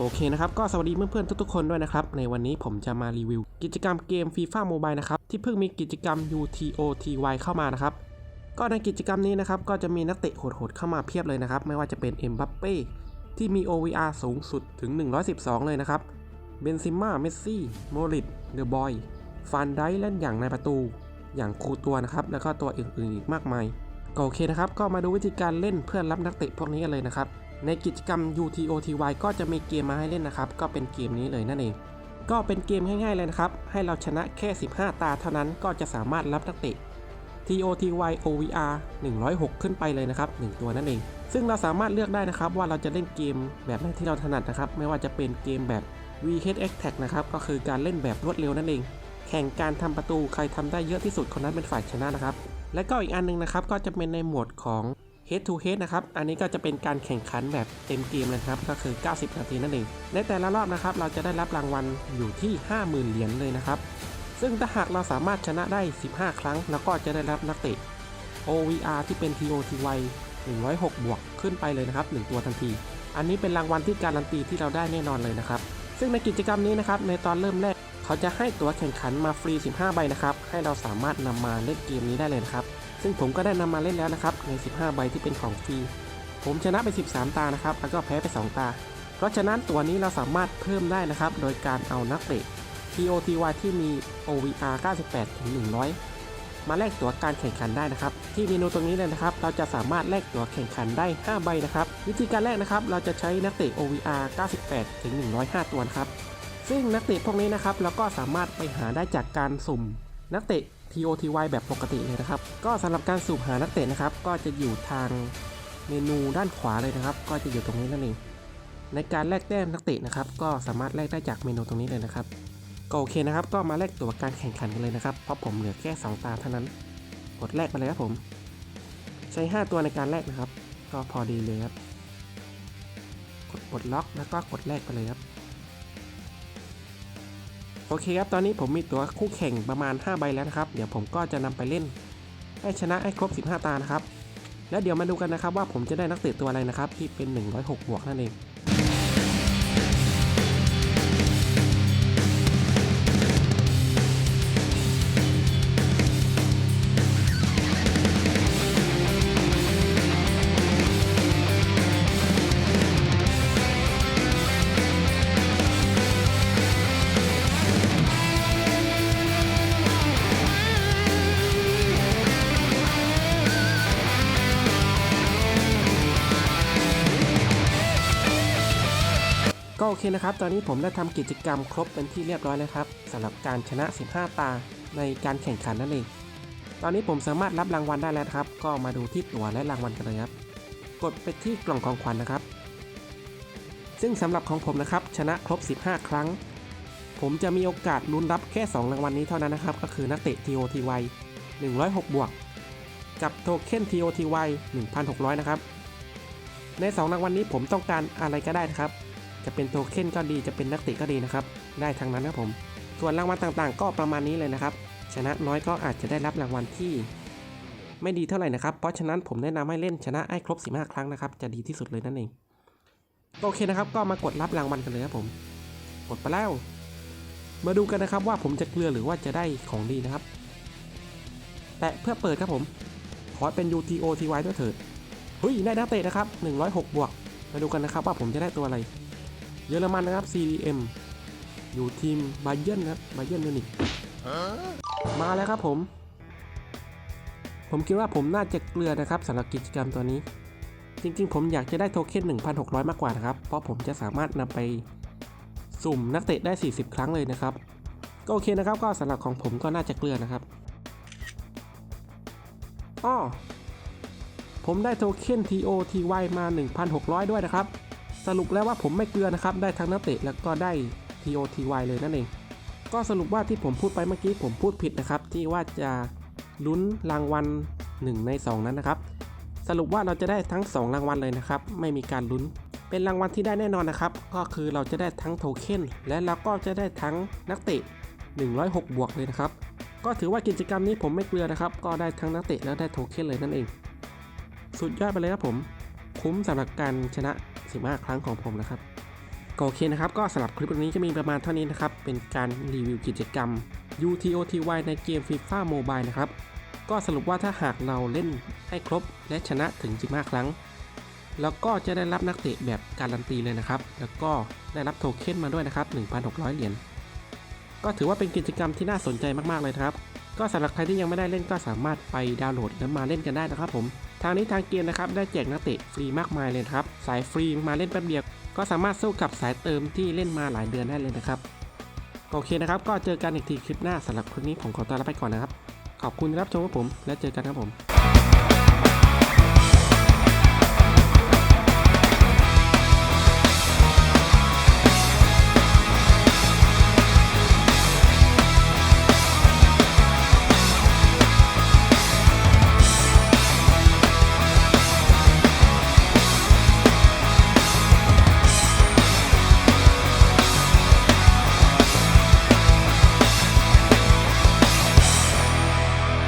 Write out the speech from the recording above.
โอเคนะครับ ก็สวัสดีเพื่อนๆทุกๆคนด้วยนะครับ ในวันนี้ผมจะมารีวิว กิจกรรมเกม FIFA Mobile นะครับ ที่เพิ่งมีกิจกรรม UTOTY เข้ามานะครับ ก็ในกิจกรรมนี้นะครับ ก็จะมีนักเตะโหดๆเข้ามาเพียบเลยนะครับ ไม่ว่าจะเป็นเอ็มบัปเป้ที่มี OVR สูงสุดถึง 112 เลยนะครับเบนซิม่า เมสซี่ โมริตเดอะบอยฟันไดเล่นอย่างในประตู อย่างคูตัวนะครับ แล้วก็ตัวอื่นๆอีกมากมาย ก็โอเคนะครับ ก็มาดูวิธีการเล่นเพื่อรับนักเตะพวกนี้กันเลยนะครับ ในกิจกรรม UTOTY ก็จะมีเกมมาให้เล่นนะครับ ก็เป็นเกมนี้เลยนั่นเอง ก็เป็นเกมง่ายๆเลยนะครับ ให้เราชนะแค่ 15 ตาเท่านั้นก็จะสามารถรับนักเตะ TOTY OVR 106 ขึ้นไปเลยนะครับ 1 ตัวนั่นเอง ซึ่งเราสามารถเลือกได้นะครับว่าเราจะเล่นเกมแบบไหนที่เราถนัดนะครับ ไม่ว่าจะเป็นเกมแบบ VHX Tag นะครับ ก็คือการเล่นแบบรวดเร็วนั่นเอง แข่งการทำประตูใครทำได้เยอะที่สุดคนนั้นเป็นฝ่ายชนะนะครับ และก็อีกอันหนึงนะครับก็จะเป็นในหมวดของ Head to Head นะครับ อันนี้ก็จะเป็นการแข่งขันแบบเต็มเกมเลยครับ ก็คือ 90 นาทีนั่นเอง ในแต่ละรอบนะครับ เราจะได้รับรางวัลอยู่ที่ 50,000 เหรียญเลยนะครับ ซึ่งถ้าหากเราสามารถชนะได้ 15 ครั้ง แล้วก็จะได้รับนักเตะ OVR ที่เป็น TOTY 106 บวกขึ้นไปเลยนะครับ 1 ตัวทันที อันนี้เป็นรางวัลที่การันตีที่เราได้แน่นอนเลยนะครับ ซึ่งในกิจกรรมนี้นะครับ ในตอนเริ่มแรก เขาจะให้ตัวแข่งขันมาฟรี 15 ใบนะครับ ให้เราสามารถนำมาเล่นเกมนี้ได้เลยนะครับ ซึ่งผมก็ได้นำมาเล่นแล้วนะครับใน 15 ใบที่เป็นของฟรีผมชนะไป 13 ตานะครับแล้วก็แพ้ไป 2 ตา เพราะฉะนั้นตัวนี้เราสามารถเพิ่มได้นะครับ โดยการเอานักเตะ TOTY ที่มี OVR 98ถึง100 มาแลกตั๋วการแข่งขันได้นะครับ ที่เมนูตรงนี้เลยนะครับ เราจะสามารถแลกตั๋วแข่งขันได้ 5 ใบนะครับ วิธีการแลกนะครับ เราจะใช้นักเตะ OVR 98ถึง105 ตัวนะครับ ซึ่งนักเตะพวกนี้นะครับ เราก็สามารถไปหาได้จากการสุ่มนักเตะ TOTY แบบปกติเลยนะครับ ก็สำหรับการสุ่มหานักเตะนะครับ ก็จะอยู่ทางเมนูด้านขวาเลยนะครับ ก็จะอยู่ตรงนี้นั่นเอง ในการแลกแต้มนักเตะนะครับ ก็สามารถแลกได้จากเมนูตรงนี้เลยนะครับ ก็โอเคนะครับ ก็มาแลกตัวการแข่งขันกันเลยนะครับ เพราะผมเหลือแค่ 2 ตาเท่านั้น กดแลกไปเลยครับผม ใช้ 5 ตัวในการแลกนะครับ ก็พอดีเลยครับ กดปลดล็อกแล้วก็กดแลกไปเลยครับ โอเคครับ ตอนนี้ผมมีตัวคู่แข่งประมาณ 5 ใบแล้วนะครับ เดี๋ยวผมก็จะนำไปเล่นให้ชนะให้ครบ 15 ตานะครับ แล้วเดี๋ยวมาดูกันนะครับว่าผมจะได้นักเตะตัวอะไรนะครับที่เป็น 106 บวกนั่นเอง โอเคนะครับ ตอนนี้ผมได้ทำกิจกรรมครบเป็นที่เรียบร้อยแล้วครับสำหรับการชนะ 15 ตาในการแข่งขันนั่นเอง ตอนนี้ผมสามารถรับรางวัลได้แล้วครับ ก็มาดูที่ตั๋วและรางวัลกันเลยครับ กดไปที่กล่องของขวัญนะครับ ซึ่งสำหรับของผมนะครับชนะครบ 15 ครั้ง ผมจะมีโอกาสลุ้นรับแค่ 2 รางวัลนี้เท่านั้นนะครับ ก็คือนักเตะ TOTY 106 บวก กับโทเค็น TOTY 1,600 นะครับ ใน 2 รางวัลนี้ผมต้องการอะไรก็ได้นะครับ จะเป็นโทเค็นก็ดีจะเป็นนักเตะก็ดีนะครับ ได้ทั้งนั้นครับผม ส่วนรางวัลต่างๆ ก็ประมาณนี้เลยนะครับ ชนะน้อยก็อาจจะได้รับรางวัลที่ ไม่ดีเท่าไหร่นะครับ เพราะฉะนั้นผมแนะนำให้เล่นชนะให้ครบ 15 ครั้งนะครับ จะดีที่สุดเลยนั่นเอง โอเคนะครับ ก็มากดรับรางวัลกันเลยครับผม กดไปแล้ว มาดูกันนะครับว่าผมจะเกลือหรือว่าจะได้ของดีนะครับ แตะเพื่อเปิดครับผม ขอเป็น UTOTY ด้วยเถิดเฮ้ยได้นักเตะนะครับ 106 บวก มาดูกันนะครับว่าผมจะได้ตัวอะไร เยอรมันนะครับ CDM อยู่ทีมบาเยิร์นนะครับบาเยิร์นมิวนิกมาแล้วครับผม ผมคิดว่าผมน่าจะเกลือนะครับสำหรับกิจกรรมตัวนี้ จริงๆ ผมอยากจะได้โทเค็น1,600 มากกว่านะครับ เพราะผมจะสามารถนำไปสุ่มนักเตะได้ 40 ครั้งเลยนะครับ ก็โอเคนะครับ ก็สำหรับของผมก็น่าจะเกลือนะครับอ้อผมได้โทเค็น TOTY มา 1,600 ด้วยนะครับ สรุปแล้วว่าผมไม่เกลือนะครับ ได้ทั้งนักเตะแล้วก็ได้ TOTY เลยนั่นเอง ก็สรุปว่าที่ผมพูดไปเมื่อกี้ผมพูดผิดนะครับ ที่ว่าจะลุ้นรางวัล 1 ใน 2 นั้นนะครับ สรุปว่าเราจะได้ทั้ง 2 รางวัลเลยนะครับ ไม่มีการลุ้น เป็นรางวัลที่ได้แน่นอนนะครับ ก็คือเราจะได้ทั้งโทเค็นและเราก็จะได้ทั้งนักเตะ 106 บวกเลยนะครับ ก็ถือว่ากิจกรรมนี้ผมไม่เกลือนะครับ ก็ได้ทั้งนักเตะและได้โทเค็นเลยนั่นเอง สุดยอดไปเลยครับผม คุ้มสำหรับการชนะ 15 ครั้งของผมนะครับก็โอเคนะครับ ก็สำหรับคลิปวันนี้จะมีประมาณเท่านี้นะครับ เป็นการรีวิวกิจกรรม UTOTY ในเกม FIFA Mobile นะครับ ก็สรุปว่าถ้าหากเราเล่นให้ครบและชนะถึง 15 ครั้ง แล้วก็จะได้รับนักเตะแบบการันตีเลยนะครับ แล้วก็ได้รับโทเค็นมาด้วยนะครับ 1,600 เหรียญ ก็ถือว่าเป็นกิจกรรมที่น่าสนใจมากๆเลยครับ ก็สำหรับใครที่ยังไม่ได้เล่นก็สามารถไปดาวน์โหลดแล้วมาเล่นกันได้นะครับผม ทางนี้ทางเกมนะครับได้แจกนักเตะฟรีมากมายเลยครับ สายฟรีมาเล่นแป๊บเดียว ก็สามารถสู้กับสายเติมที่เล่นมาหลายเดือนได้เลยนะครับ โอเคนะครับ ก็เจอกันอีกทีคลิปหน้าสำหรับคลิปนี้ผมขอตัวลาไปก่อนนะครับ ขอบคุณที่รับชมครับผม และเจอกันครับผม